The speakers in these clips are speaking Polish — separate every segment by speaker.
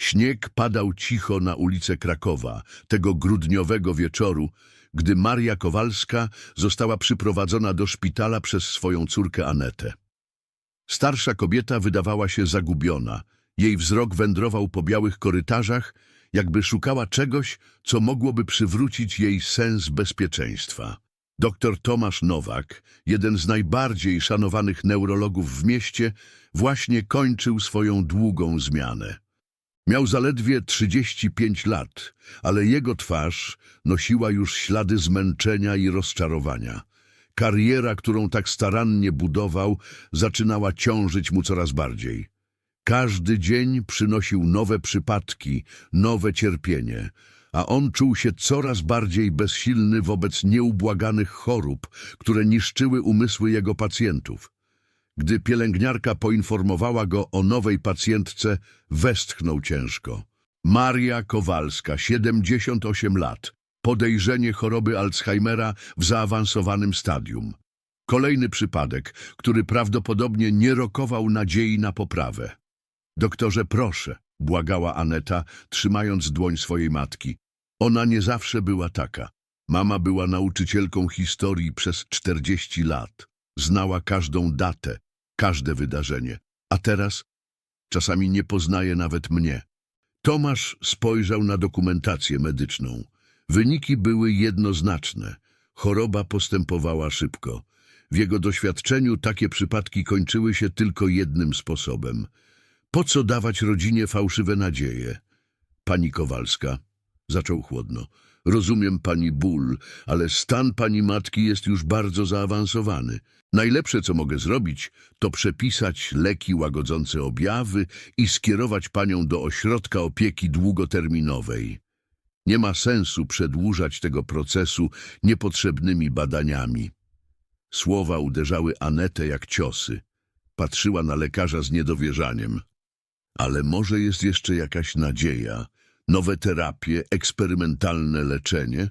Speaker 1: Śnieg padał cicho na ulicę Krakowa tego grudniowego wieczoru, gdy Maria Kowalska została przyprowadzona do szpitala przez swoją córkę Anetę. Starsza kobieta wydawała się zagubiona. Jej wzrok wędrował po białych korytarzach, jakby szukała czegoś, co mogłoby przywrócić jej sens bezpieczeństwa. Doktor Tomasz Nowak, jeden z najbardziej szanowanych neurologów w mieście, właśnie kończył swoją długą zmianę. Miał zaledwie 35 lat, ale jego twarz nosiła już ślady zmęczenia i rozczarowania. Kariera, którą tak starannie budował, zaczynała ciążyć mu coraz bardziej. Każdy dzień przynosił nowe przypadki, nowe cierpienie, a on czuł się coraz bardziej bezsilny wobec nieubłaganych chorób, które niszczyły umysły jego pacjentów. Gdy pielęgniarka poinformowała go o nowej pacjentce, westchnął ciężko. Maria Kowalska, 78 lat, podejrzenie choroby Alzheimera w zaawansowanym stadium. Kolejny przypadek, który prawdopodobnie nie rokował nadziei na poprawę. Doktorze, proszę, błagała Aneta, trzymając dłoń swojej matki. Ona nie zawsze była taka. Mama była nauczycielką historii przez 40 lat. Znała każdą datę, każde wydarzenie. A teraz czasami nie poznaje nawet mnie. Tomasz spojrzał na dokumentację medyczną. Wyniki były jednoznaczne. Choroba postępowała szybko. W jego doświadczeniu takie przypadki kończyły się tylko jednym sposobem. Po co dawać rodzinie fałszywe nadzieje? Pani Kowalska, zaczął chłodno. Rozumiem pani ból, ale stan pani matki jest już bardzo zaawansowany. Najlepsze, co mogę zrobić, to przepisać leki łagodzące objawy i skierować panią do ośrodka opieki długoterminowej. Nie ma sensu przedłużać tego procesu niepotrzebnymi badaniami. Słowa uderzały Anetę jak ciosy. Patrzyła na lekarza z niedowierzaniem. Ale może jest jeszcze jakaś nadzieja, nowe terapie, eksperymentalne leczenie?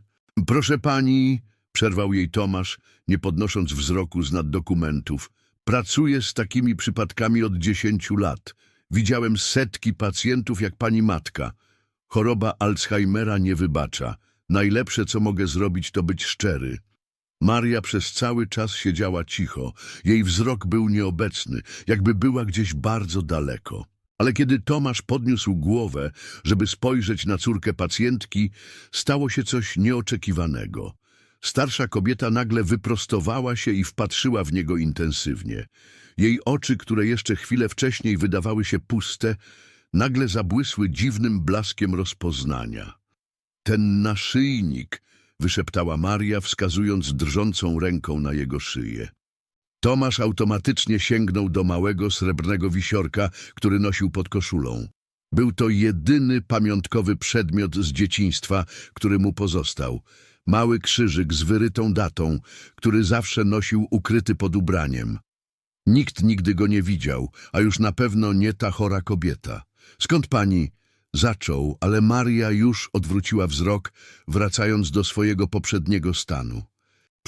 Speaker 1: Proszę pani, przerwał jej Tomasz, nie podnosząc wzroku z nad dokumentów. Pracuję z takimi przypadkami od dziesięciu lat. Widziałem setki pacjentów jak pani matka. Choroba Alzheimera nie wybacza. Najlepsze, co mogę zrobić, to być szczery. Maria przez cały czas siedziała cicho. Jej wzrok był nieobecny, jakby była gdzieś bardzo daleko. Ale kiedy Tomasz podniósł głowę, żeby spojrzeć na córkę pacjentki, stało się coś nieoczekiwanego. Starsza kobieta nagle wyprostowała się i wpatrzyła w niego intensywnie. Jej oczy, które jeszcze chwilę wcześniej wydawały się puste, nagle zabłysły dziwnym blaskiem rozpoznania. Ten naszyjnik, wyszeptała Maria, wskazując drżącą ręką na jego szyję. Tomasz automatycznie sięgnął do małego srebrnego wisiorka, który nosił pod koszulą. Był to jedyny pamiątkowy przedmiot z dzieciństwa, który mu pozostał. Mały krzyżyk z wyrytą datą, który zawsze nosił ukryty pod ubraniem. Nikt nigdy go nie widział, a już na pewno nie ta chora kobieta. Skąd pani? Zaczął, ale Maria już odwróciła wzrok, wracając do swojego poprzedniego stanu.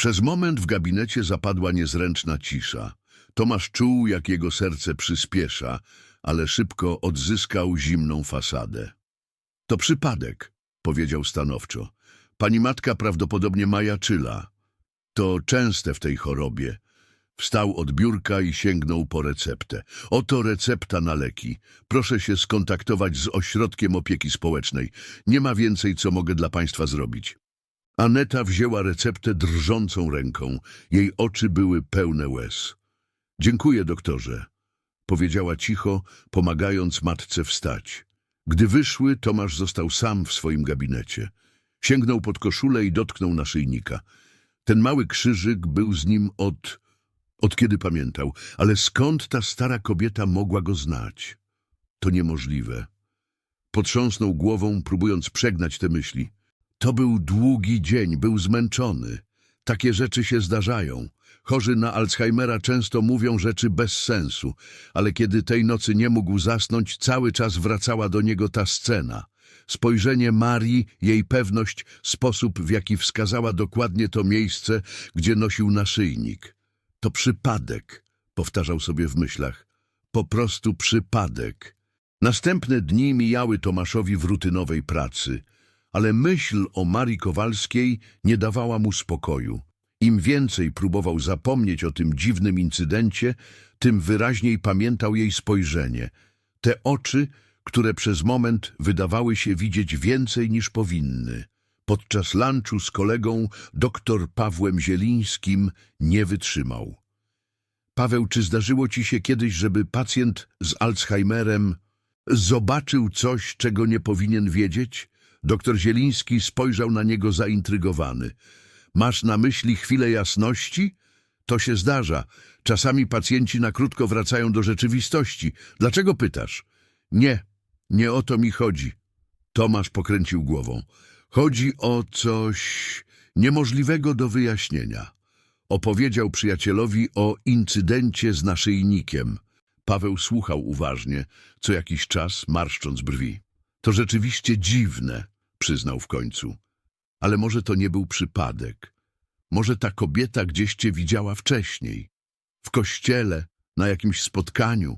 Speaker 1: Przez moment w gabinecie zapadła niezręczna cisza. Tomasz czuł, jak jego serce przyspiesza, ale szybko odzyskał zimną fasadę. To przypadek, powiedział stanowczo. Pani matka prawdopodobnie majaczyla. To częste w tej chorobie. Wstał od biurka i sięgnął po receptę. Oto recepta na leki. Proszę się skontaktować z ośrodkiem opieki społecznej. Nie ma więcej, co mogę dla państwa zrobić. Aneta wzięła receptę drżącą ręką. Jej oczy były pełne łez. Dziękuję, doktorze, powiedziała cicho, pomagając matce wstać. Gdy wyszły, Tomasz został sam w swoim gabinecie. Sięgnął pod koszulę i dotknął naszyjnika. Ten mały krzyżyk był z nim od... od kiedy pamiętał, ale skąd ta stara kobieta mogła go znać? To niemożliwe. Potrząsnął głową, próbując przegnać te myśli. To był długi dzień, był zmęczony. Takie rzeczy się zdarzają. Chorzy na Alzheimera często mówią rzeczy bez sensu, ale kiedy tej nocy nie mógł zasnąć, cały czas wracała do niego ta scena. Spojrzenie Marii, jej pewność, sposób, w jaki wskazała dokładnie to miejsce, gdzie nosił naszyjnik. To przypadek, powtarzał sobie w myślach. Po prostu przypadek. Następne dni mijały Tomaszowi w rutynowej pracy, ale myśl o Marii Kowalskiej nie dawała mu spokoju. Im więcej próbował zapomnieć o tym dziwnym incydencie, tym wyraźniej pamiętał jej spojrzenie. Te oczy, które przez moment wydawały się widzieć więcej niż powinny. Podczas lunchu z kolegą, doktor Pawłem Zielińskim, nie wytrzymał. Paweł, czy zdarzyło ci się kiedyś, żeby pacjent z Alzheimerem zobaczył coś, czego nie powinien wiedzieć? Doktor Zieliński spojrzał na niego zaintrygowany. Masz na myśli chwilę jasności? To się zdarza. Czasami pacjenci na krótko wracają do rzeczywistości. Dlaczego pytasz? Nie, nie o to mi chodzi. Tomasz pokręcił głową. Chodzi o coś niemożliwego do wyjaśnienia. Opowiedział przyjacielowi o incydencie z naszyjnikiem. Paweł słuchał uważnie, co jakiś czas marszcząc brwi. To rzeczywiście dziwne, przyznał w końcu. Ale może to nie był przypadek. Może ta kobieta gdzieś cię widziała wcześniej. W kościele, na jakimś spotkaniu.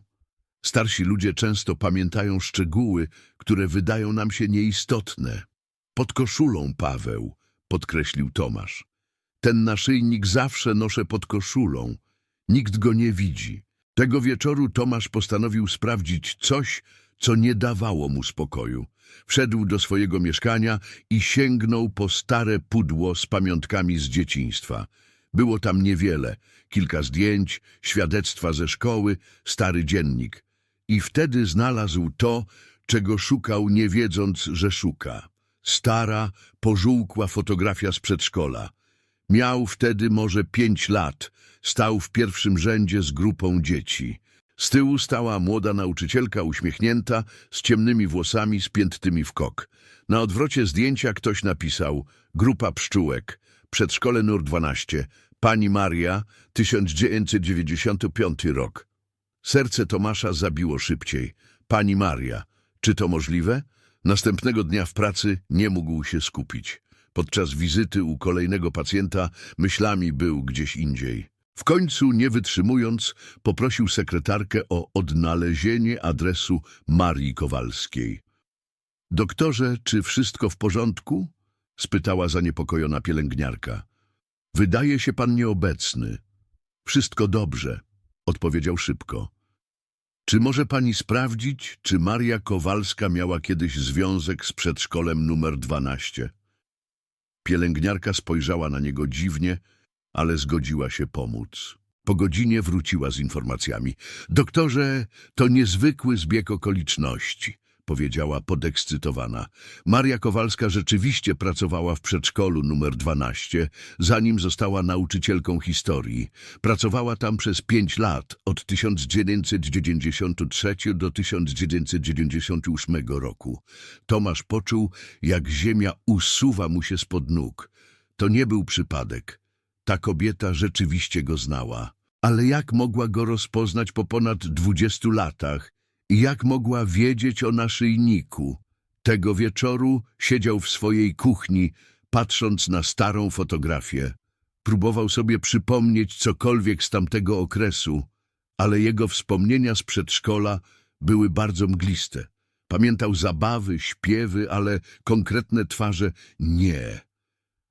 Speaker 1: Starsi ludzie często pamiętają szczegóły, które wydają nam się nieistotne. Pod koszulą, Paweł, podkreślił Tomasz. Ten naszyjnik zawsze noszę pod koszulą. Nikt go nie widzi. Tego wieczoru Tomasz postanowił sprawdzić coś, co nie dawało mu spokoju. Wszedł do swojego mieszkania i sięgnął po stare pudło z pamiątkami z dzieciństwa. Było tam niewiele, kilka zdjęć, świadectwa ze szkoły, stary dziennik. I wtedy znalazł to, czego szukał, nie wiedząc, że szuka. Stara, pożółkła fotografia z przedszkola. Miał wtedy może pięć lat. Stał w pierwszym rzędzie z grupą dzieci. Z tyłu stała młoda nauczycielka uśmiechnięta, z ciemnymi włosami spiętymi w kok. Na odwrocie zdjęcia ktoś napisał Grupa pszczółek, przedszkole NUR 12, Pani Maria, 1995 rok. Serce Tomasza zabiło szybciej. Pani Maria, czy to możliwe? Następnego dnia w pracy nie mógł się skupić. Podczas wizyty u kolejnego pacjenta myślami był gdzieś indziej. W końcu, nie wytrzymując, poprosił sekretarkę o odnalezienie adresu Marii Kowalskiej. Doktorze, czy wszystko w porządku? spytała zaniepokojona pielęgniarka. Wydaje się pan nieobecny. Wszystko dobrze, odpowiedział szybko. Czy może pani sprawdzić, czy Maria Kowalska miała kiedyś związek z przedszkolem numer 12? Pielęgniarka spojrzała na niego dziwnie, ale zgodziła się pomóc. Po godzinie wróciła z informacjami. Doktorze, to niezwykły zbieg okoliczności, powiedziała podekscytowana. Maria Kowalska rzeczywiście pracowała w przedszkolu numer 12, zanim została nauczycielką historii. Pracowała tam przez pięć lat, od 1993 do 1998 roku. Tomasz poczuł, jak ziemia usuwa mu się spod nóg. To nie był przypadek. Ta kobieta rzeczywiście go znała. Ale jak mogła go rozpoznać po ponad dwudziestu latach? I jak mogła wiedzieć o naszyjniku? Tego wieczoru siedział w swojej kuchni, patrząc na starą fotografię. Próbował sobie przypomnieć cokolwiek z tamtego okresu, ale jego wspomnienia z przedszkola były bardzo mgliste. Pamiętał zabawy, śpiewy, ale konkretne twarze nie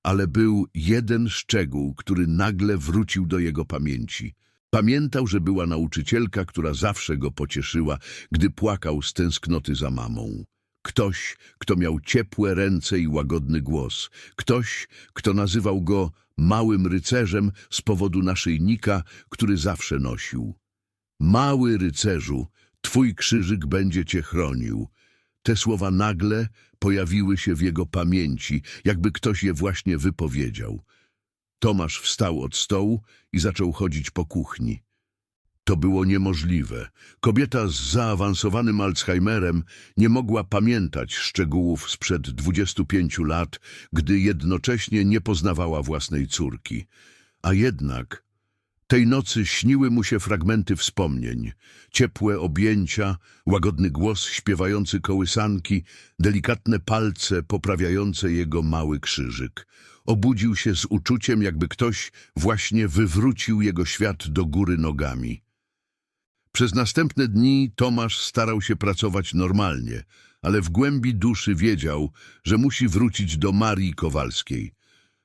Speaker 1: ale był jeden szczegół, który nagle wrócił do jego pamięci. Pamiętał, że była nauczycielka, która zawsze go pocieszyła, gdy płakał z tęsknoty za mamą. Ktoś, kto miał ciepłe ręce i łagodny głos. Ktoś, kto nazywał go małym rycerzem z powodu naszyjnika, który zawsze nosił. Mały rycerzu, twój krzyżyk będzie cię chronił. Te słowa nagle pojawiły się w jego pamięci, jakby ktoś je właśnie wypowiedział. Tomasz wstał od stołu i zaczął chodzić po kuchni. To było niemożliwe. Kobieta z zaawansowanym Alzheimerem nie mogła pamiętać szczegółów sprzed 25 lat, gdy jednocześnie nie poznawała własnej córki. A jednak tej nocy śniły mu się fragmenty wspomnień, ciepłe objęcia, łagodny głos śpiewający kołysanki, delikatne palce poprawiające jego mały krzyżyk. Obudził się z uczuciem, jakby ktoś właśnie wywrócił jego świat do góry nogami. Przez następne dni Tomasz starał się pracować normalnie, ale w głębi duszy wiedział, że musi wrócić do Marii Kowalskiej.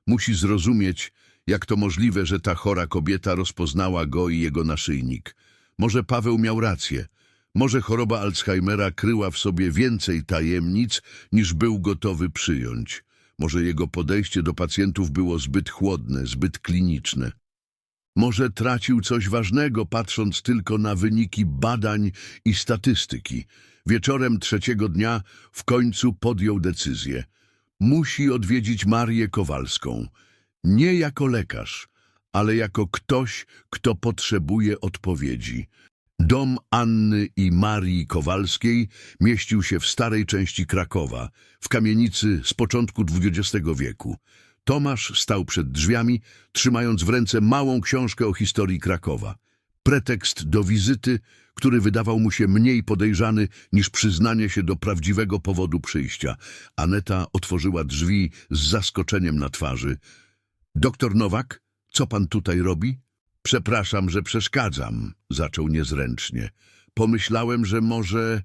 Speaker 1: Musi zrozumieć, jak to możliwe, że ta chora kobieta rozpoznała go i jego naszyjnik. Może Paweł miał rację. Może choroba Alzheimera kryła w sobie więcej tajemnic, niż był gotowy przyjąć. Może jego podejście do pacjentów było zbyt chłodne, zbyt kliniczne. Może tracił coś ważnego, patrząc tylko na wyniki badań i statystyki. Wieczorem trzeciego dnia w końcu podjął decyzję. Musi odwiedzić Marię Kowalską. Nie jako lekarz, ale jako ktoś, kto potrzebuje odpowiedzi. Dom Anny i Marii Kowalskiej mieścił się w starej części Krakowa, w kamienicy z początku XX wieku. Tomasz stał przed drzwiami, trzymając w ręce małą książkę o historii Krakowa. Pretekst do wizyty, który wydawał mu się mniej podejrzany niż przyznanie się do prawdziwego powodu przyjścia. Aneta otworzyła drzwi z zaskoczeniem na twarzy. Doktor Nowak, co pan tutaj robi? Przepraszam, że przeszkadzam, zaczął niezręcznie. Pomyślałem, że może...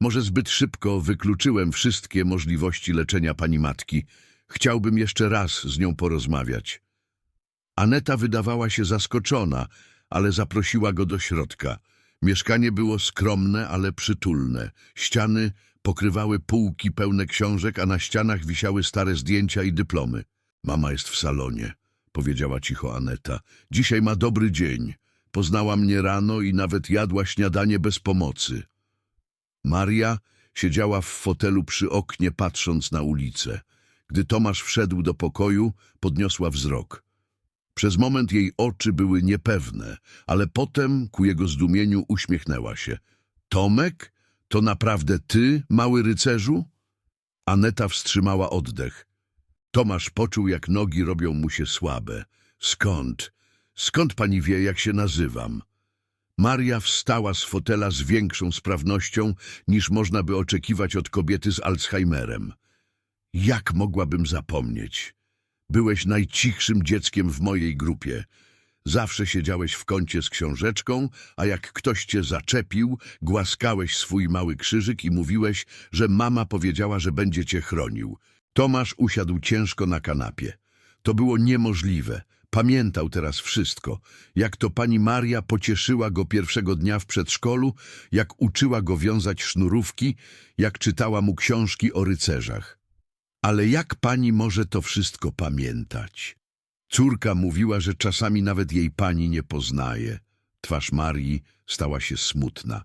Speaker 1: Może zbyt szybko wykluczyłem wszystkie możliwości leczenia pani matki. Chciałbym jeszcze raz z nią porozmawiać. Aneta wydawała się zaskoczona, ale zaprosiła go do środka. Mieszkanie było skromne, ale przytulne. Ściany pokrywały półki pełne książek, a na ścianach wisiały stare zdjęcia i dyplomy. Mama jest w salonie, powiedziała cicho Aneta. Dzisiaj ma dobry dzień. Poznała mnie rano i nawet jadła śniadanie bez pomocy. Maria siedziała w fotelu przy oknie, patrząc na ulicę. Gdy Tomasz wszedł do pokoju, podniosła wzrok. Przez moment jej oczy były niepewne, ale potem, ku jego zdumieniu, uśmiechnęła się. Tomek? To naprawdę ty, mały rycerzu? Aneta wstrzymała oddech. Tomasz poczuł, jak nogi robią mu się słabe. Skąd? Skąd pani wie, jak się nazywam? Maria wstała z fotela z większą sprawnością, niż można by oczekiwać od kobiety z Alzheimerem. Jak mogłabym zapomnieć? Byłeś najcichszym dzieckiem w mojej grupie. Zawsze siedziałeś w kącie z książeczką, a jak ktoś cię zaczepił, głaskałeś swój mały krzyżyk i mówiłeś, że mama powiedziała, że będzie cię chronił. Tomasz usiadł ciężko na kanapie. To było niemożliwe. Pamiętał teraz wszystko. Jak to pani Maria pocieszyła go pierwszego dnia w przedszkolu, jak uczyła go wiązać sznurówki, jak czytała mu książki o rycerzach. Ale jak pani może to wszystko pamiętać? Córka mówiła, że czasami nawet jej pani nie poznaje. Twarz Marii stała się smutna.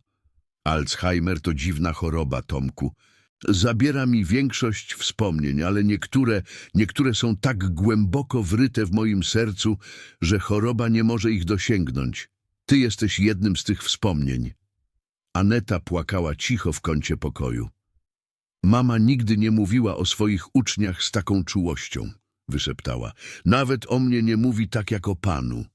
Speaker 1: Alzheimer to dziwna choroba, Tomku. Zabiera mi większość wspomnień, ale niektóre, niektóre są tak głęboko wryte w moim sercu, że choroba nie może ich dosięgnąć. Ty jesteś jednym z tych wspomnień. Aneta płakała cicho w kącie pokoju. Mama nigdy nie mówiła o swoich uczniach z taką czułością, wyszeptała. Nawet o mnie nie mówi tak jak o panu.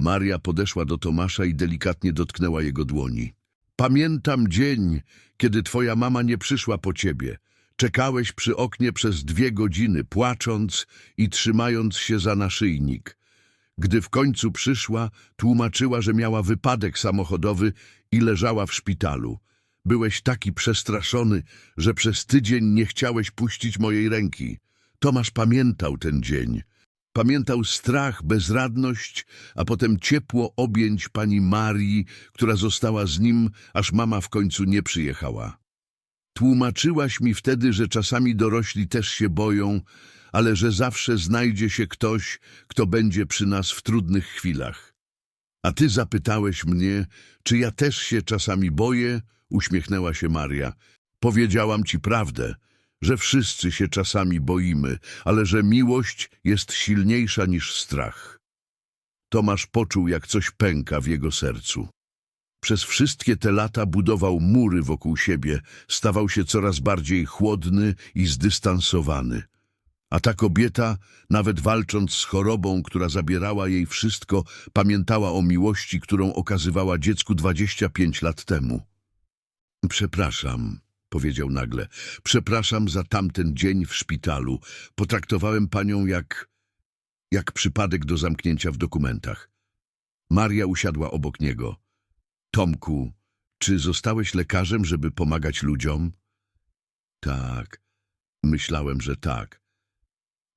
Speaker 1: Maria podeszła do Tomasza i delikatnie dotknęła jego dłoni. Pamiętam dzień, kiedy twoja mama nie przyszła po ciebie. Czekałeś przy oknie przez dwie godziny, płacząc i trzymając się za naszyjnik. Gdy w końcu przyszła, tłumaczyła, że miała wypadek samochodowy i leżała w szpitalu. Byłeś taki przestraszony, że przez tydzień nie chciałeś puścić mojej ręki. Tomasz pamiętał ten dzień. Pamiętał strach, bezradność, a potem ciepło objęć pani Marii, która została z nim, aż mama w końcu nie przyjechała. Tłumaczyłaś mi wtedy, że czasami dorośli też się boją, ale że zawsze znajdzie się ktoś, kto będzie przy nas w trudnych chwilach. A ty zapytałeś mnie, czy ja też się czasami boję? Uśmiechnęła się Maria. Powiedziałam ci prawdę, że wszyscy się czasami boimy, ale że miłość jest silniejsza niż strach. Tomasz poczuł, jak coś pęka w jego sercu. Przez wszystkie te lata budował mury wokół siebie, stawał się coraz bardziej chłodny i zdystansowany. A ta kobieta, nawet walcząc z chorobą, która zabierała jej wszystko, pamiętała o miłości, którą okazywała dziecku 25 lat temu. Przepraszam, powiedział nagle. Przepraszam za tamten dzień w szpitalu. Potraktowałem panią jak... jak przypadek do zamknięcia w dokumentach. Maria usiadła obok niego. Tomku, czy zostałeś lekarzem, żeby pomagać ludziom? Tak, myślałem, że tak.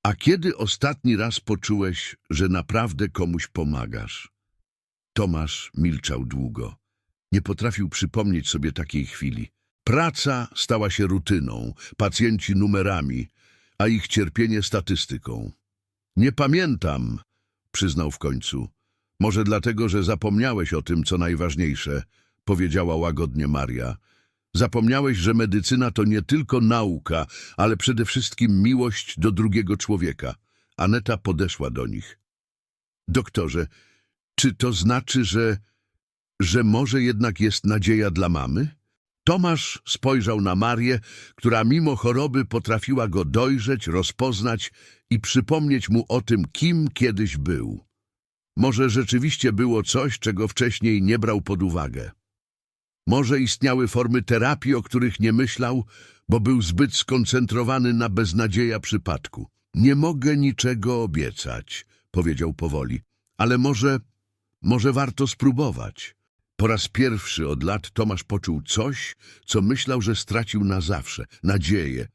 Speaker 1: A kiedy ostatni raz poczułeś, że naprawdę komuś pomagasz? Tomasz milczał długo. Nie potrafił przypomnieć sobie takiej chwili. Praca stała się rutyną, pacjenci numerami, a ich cierpienie statystyką. Nie pamiętam, przyznał w końcu. Może dlatego, że zapomniałeś o tym, co najważniejsze, powiedziała łagodnie Maria. Zapomniałeś, że medycyna to nie tylko nauka, ale przede wszystkim miłość do drugiego człowieka. Aneta podeszła do nich. Doktorze, czy to znaczy, że, że może jednak jest nadzieja dla mamy? Tomasz spojrzał na Marię, która mimo choroby potrafiła go dojrzeć, rozpoznać i przypomnieć mu o tym, kim kiedyś był. Może rzeczywiście było coś, czego wcześniej nie brał pod uwagę. Może istniały formy terapii, o których nie myślał, bo był zbyt skoncentrowany na beznadzieja przypadku. Nie mogę niczego obiecać, powiedział powoli, ale może, może warto spróbować. Po raz pierwszy od lat Tomasz poczuł coś, co myślał, że stracił na zawsze nadzieję.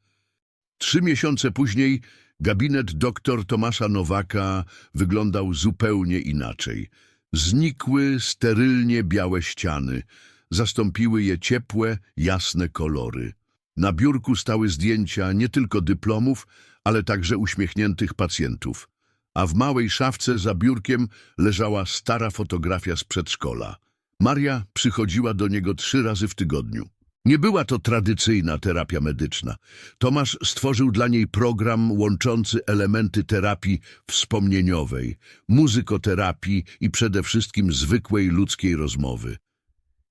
Speaker 1: Trzy miesiące później gabinet doktor Tomasza Nowaka wyglądał zupełnie inaczej. Znikły sterylnie białe ściany, zastąpiły je ciepłe, jasne kolory. Na biurku stały zdjęcia nie tylko dyplomów, ale także uśmiechniętych pacjentów, a w małej szafce za biurkiem leżała stara fotografia z przedszkola. Maria przychodziła do niego trzy razy w tygodniu. Nie była to tradycyjna terapia medyczna. Tomasz stworzył dla niej program łączący elementy terapii wspomnieniowej, muzykoterapii i przede wszystkim zwykłej ludzkiej rozmowy.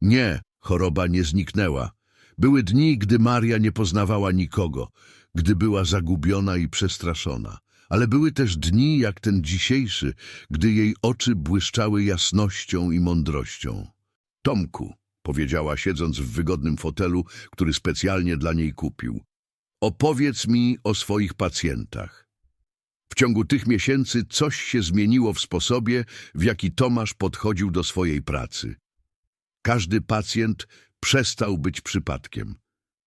Speaker 1: Nie, choroba nie zniknęła. Były dni, gdy Maria nie poznawała nikogo, gdy była zagubiona i przestraszona. Ale były też dni, jak ten dzisiejszy, gdy jej oczy błyszczały jasnością i mądrością. Tomku, powiedziała siedząc w wygodnym fotelu, który specjalnie dla niej kupił, opowiedz mi o swoich pacjentach. W ciągu tych miesięcy coś się zmieniło w sposobie, w jaki Tomasz podchodził do swojej pracy. Każdy pacjent przestał być przypadkiem.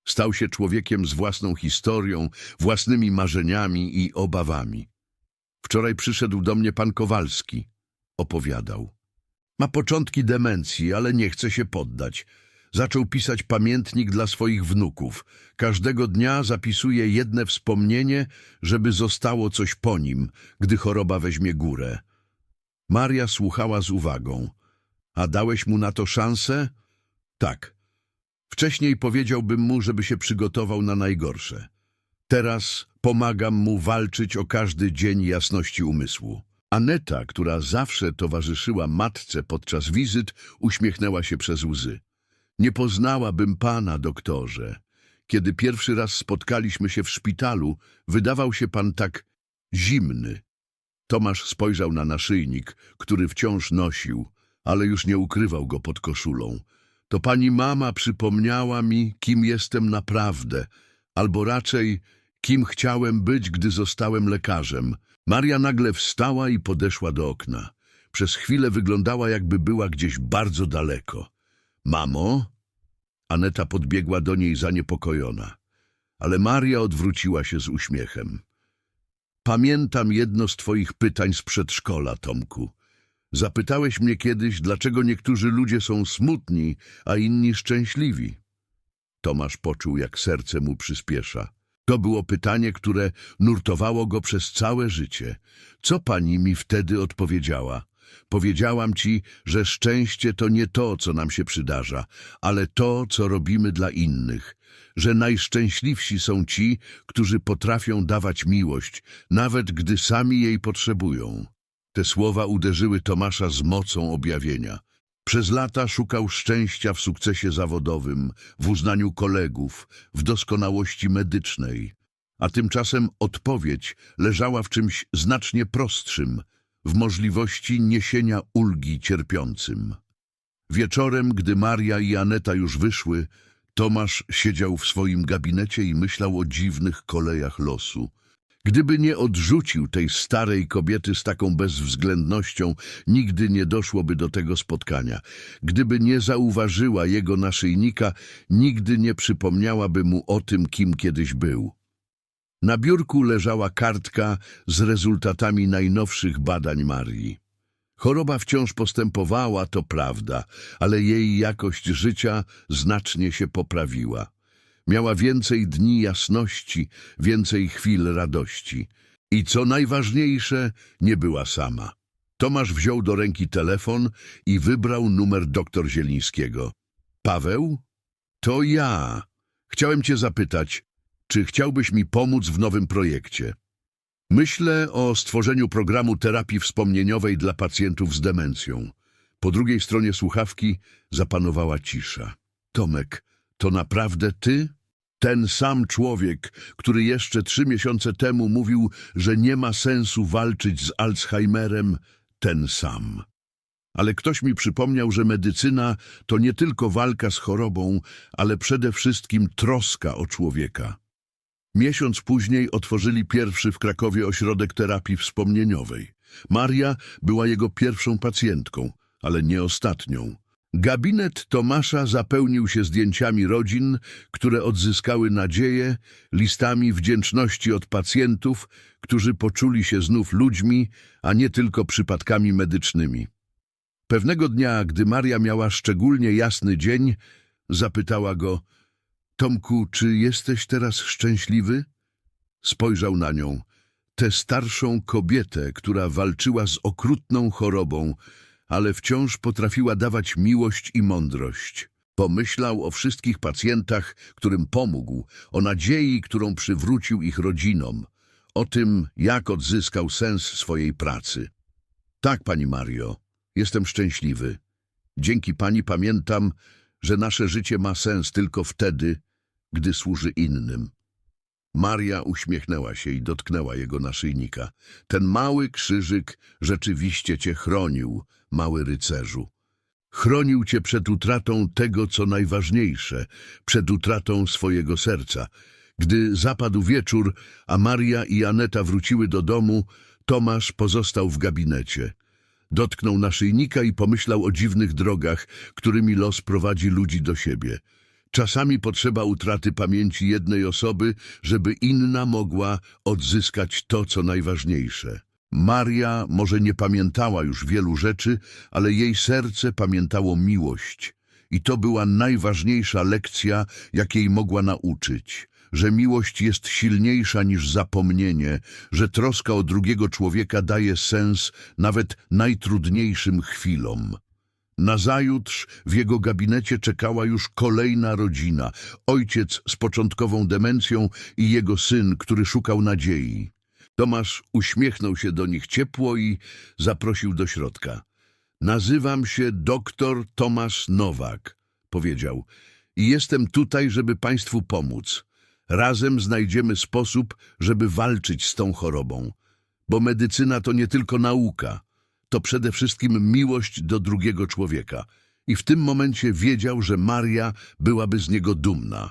Speaker 1: Stał się człowiekiem z własną historią, własnymi marzeniami i obawami. Wczoraj przyszedł do mnie pan Kowalski. Opowiadał. Ma początki demencji, ale nie chce się poddać. Zaczął pisać pamiętnik dla swoich wnuków. Każdego dnia zapisuje jedne wspomnienie, żeby zostało coś po nim, gdy choroba weźmie górę. Maria słuchała z uwagą. A dałeś mu na to szansę? Tak. Wcześniej powiedziałbym mu, żeby się przygotował na najgorsze. Teraz pomagam mu walczyć o każdy dzień jasności umysłu. Aneta, która zawsze towarzyszyła matce podczas wizyt, uśmiechnęła się przez łzy. Nie poznałabym pana, doktorze. Kiedy pierwszy raz spotkaliśmy się w szpitalu, wydawał się pan tak zimny. Tomasz spojrzał na naszyjnik, który wciąż nosił, ale już nie ukrywał go pod koszulą. To pani mama przypomniała mi, kim jestem naprawdę, albo raczej, kim chciałem być, gdy zostałem lekarzem. Maria nagle wstała i podeszła do okna. Przez chwilę wyglądała, jakby była gdzieś bardzo daleko. Mamo? Aneta podbiegła do niej zaniepokojona. Ale Maria odwróciła się z uśmiechem. Pamiętam jedno z twoich pytań z przedszkola, Tomku. Zapytałeś mnie kiedyś, dlaczego niektórzy ludzie są smutni, a inni szczęśliwi. Tomasz poczuł, jak serce mu przyspiesza. To było pytanie, które nurtowało go przez całe życie. Co pani mi wtedy odpowiedziała? Powiedziałam ci, że szczęście to nie to, co nam się przydarza, ale to, co robimy dla innych. Że najszczęśliwsi są ci, którzy potrafią dawać miłość, nawet gdy sami jej potrzebują. Te słowa uderzyły Tomasza z mocą objawienia. Przez lata szukał szczęścia w sukcesie zawodowym, w uznaniu kolegów, w doskonałości medycznej. A tymczasem odpowiedź leżała w czymś znacznie prostszym, w możliwości niesienia ulgi cierpiącym. Wieczorem, gdy Maria i Aneta już wyszły, Tomasz siedział w swoim gabinecie i myślał o dziwnych kolejach losu. Gdyby nie odrzucił tej starej kobiety z taką bezwzględnością, nigdy nie doszłoby do tego spotkania. Gdyby nie zauważyła jego naszyjnika, nigdy nie przypomniałaby mu o tym, kim kiedyś był. Na biurku leżała kartka z rezultatami najnowszych badań Marii. Choroba wciąż postępowała, to prawda, ale jej jakość życia znacznie się poprawiła. Miała więcej dni jasności, więcej chwil radości. I co najważniejsze, nie była sama. Tomasz wziął do ręki telefon i wybrał numer doktor Zielińskiego. Paweł? To ja. Chciałem cię zapytać, czy chciałbyś mi pomóc w nowym projekcie? Myślę o stworzeniu programu terapii wspomnieniowej dla pacjentów z demencją. Po drugiej stronie słuchawki zapanowała cisza. Tomek, to naprawdę ty? Ten sam człowiek, który jeszcze trzy miesiące temu mówił, że nie ma sensu walczyć z Alzheimerem, ten sam. Ale ktoś mi przypomniał, że medycyna to nie tylko walka z chorobą, ale przede wszystkim troska o człowieka. Miesiąc później otworzyli pierwszy w Krakowie ośrodek terapii wspomnieniowej. Maria była jego pierwszą pacjentką, ale nie ostatnią. Gabinet Tomasza zapełnił się zdjęciami rodzin, które odzyskały nadzieję, listami wdzięczności od pacjentów, którzy poczuli się znów ludźmi, a nie tylko przypadkami medycznymi. Pewnego dnia, gdy Maria miała szczególnie jasny dzień, zapytała go – Tomku, czy jesteś teraz szczęśliwy? Spojrzał na nią, tę starszą kobietę, która walczyła z okrutną chorobą, ale wciąż potrafiła dawać miłość i mądrość. Pomyślał o wszystkich pacjentach, którym pomógł, o nadziei, którą przywrócił ich rodzinom, o tym, jak odzyskał sens swojej pracy. Tak, pani Mario, jestem szczęśliwy. Dzięki pani pamiętam, że nasze życie ma sens tylko wtedy, gdy służy innym. Maria uśmiechnęła się i dotknęła jego naszyjnika. Ten mały krzyżyk rzeczywiście cię chronił, mały rycerzu. Chronił cię przed utratą tego, co najważniejsze, przed utratą swojego serca. Gdy zapadł wieczór, a Maria i Aneta wróciły do domu, Tomasz pozostał w gabinecie. Dotknął naszyjnika i pomyślał o dziwnych drogach, którymi los prowadzi ludzi do siebie. Czasami potrzeba utraty pamięci jednej osoby, żeby inna mogła odzyskać to, co najważniejsze. Maria może nie pamiętała już wielu rzeczy, ale jej serce pamiętało miłość. I to była najważniejsza lekcja, jakiej mogła nauczyć. Że miłość jest silniejsza niż zapomnienie, że troska o drugiego człowieka daje sens nawet najtrudniejszym chwilom. Nazajutrz w jego gabinecie czekała już kolejna rodzina. Ojciec z początkową demencją i jego syn, który szukał nadziei. Tomasz uśmiechnął się do nich ciepło i zaprosił do środka. Nazywam się doktor Tomasz Nowak, powiedział, i jestem tutaj, żeby państwu pomóc. Razem znajdziemy sposób, żeby walczyć z tą chorobą. Bo medycyna to nie tylko nauka, to przede wszystkim miłość do drugiego człowieka. I w tym momencie wiedział, że Maria byłaby z niego dumna.